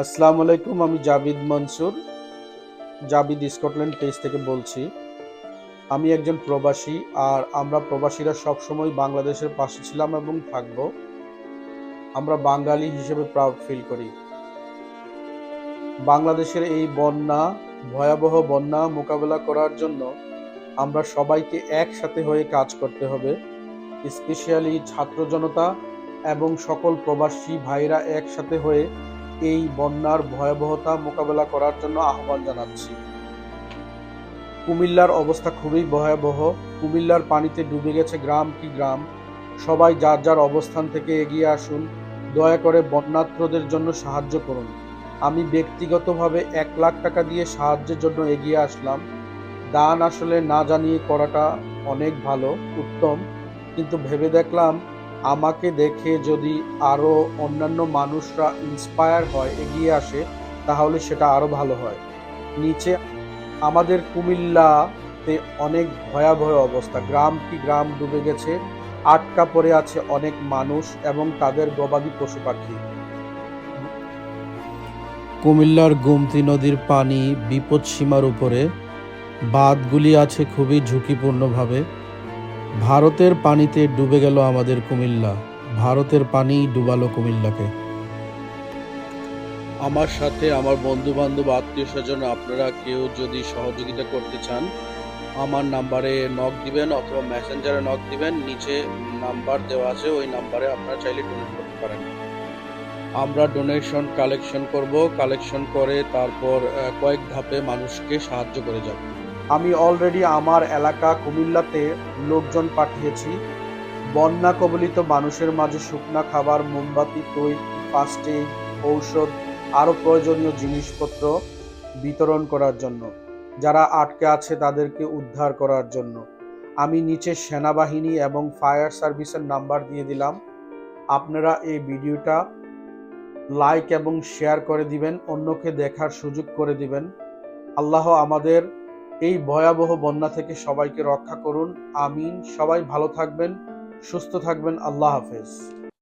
আসসালামু আলাইকুম, আমি জাবিদ মনসুর, জাবিদ স্কটল্যান্ড পেজ থেকে বলছি। আমি একজন প্রবাসী আর আমরা প্রবাসীরা সবসময় বাংলাদেশের পাশে ছিলাম এবং থাকব। আমরা বাঙালি হিসেবে প্রাউড ফিল করি। বাংলাদেশের এই বন্যা, ভয়াবহ বন্যা মোকাবেলা করার জন্য আমরা সবাইকে একসাথে হয়ে কাজ করতে হবে। স্পেশালি ছাত্র জনতা এবং সকল প্রবাসী ভাইরা একসাথে হয়ে এই বন্যার ভয়াবহতা মোকাবেলা করার জন্য আহ্বান জানাচ্ছি। কুমিল্লার অবস্থা খুবই ভয়াবহ। কুমিল্লার পানিতে ডুবে গেছে গ্রাম কি গ্রাম। সবাই যার যার অবস্থান থেকে এগিয়ে আসুন। দয়া করে বন্যাত্রদের জন্য সাহায্য করুন। আমি ব্যক্তিগতভাবে এক লাখ টাকা দিয়ে সাহায্যের জন্য এগিয়ে আসলাম। দান আসলে না জানিয়ে করাটা অনেক ভালো, উত্তম। কিন্তু ভেবে দেখলাম আমাকে দেখে যদি আরও অন্যান্য মানুষরা ইন্সপায়ার হয়, এগিয়ে আসে, তাহলে সেটা আরও ভালো হয়। নিচে আমাদের কুমিল্লাতে অনেক ভয়াবহ অবস্থা। গ্রাম কি গ্রাম ডুবে গেছে, আটকা পড়ে আছে অনেক মানুষ এবং তাদের গবাদি পশু পাখি। কুমিল্লার গোমতী নদীর পানি বিপদ সীমার উপরে, বাঁধগুলি আছে খুবই ঝুঁকিপূর্ণভাবে। ভারতের পানিতে ডুবে গেল আমাদের কুমিল্লা। ভারতের পানি ডুবালো কুমিল্লাকে। আমার সাথে আমার বন্ধু বান্ধব আত্মীয় স্বজন, আপনারা কেউ যদি সহযোগিতা করতে চান, আমার নাম্বারে নক দিবেন অথবা মেসেঞ্জারে নক দিবেন। নিচে নাম্বার দেওয়া আছে, ওই নাম্বারে আপনারা চাইলে ডোনেট করতে পারেন। আমরা ডোনেশন কালেকশন করব। কালেকশন করে তারপর কয়েক ধাপে মানুষকে সাহায্য করে যাব। আমি অলরেডি আমার এলাকা কুমিল্লাতে লোকজন পাঠিয়েছি। বন্যা কবলিত মানুষের মাঝে শুকনা খাবার, মোমবাতি তৈল ফার্স্ট এইড ঔষধ, আরও প্রয়োজনীয় জিনিসপত্র বিতরণ করার জন্য। যারা আটকে আছে তাদেরকে উদ্ধার করার জন্য। আমি নিচে সেনাবাহিনী এবং ফায়ার সার্ভিসের নাম্বার দিয়ে দিলাম। আপনারা এই ভিডিওটা লাইক এবং শেয়ার করে দিবেন, অন্যকে দেখার সুযোগ করে দিবেন। আল্লাহ আমাদের এই ভয়াবহ বন্যা থেকে সবাইকে রক্ষা করুন। আমিন। সবাই ভালো থাকবেন, সুস্থ থাকবেন। আল্লাহ হাফেজ।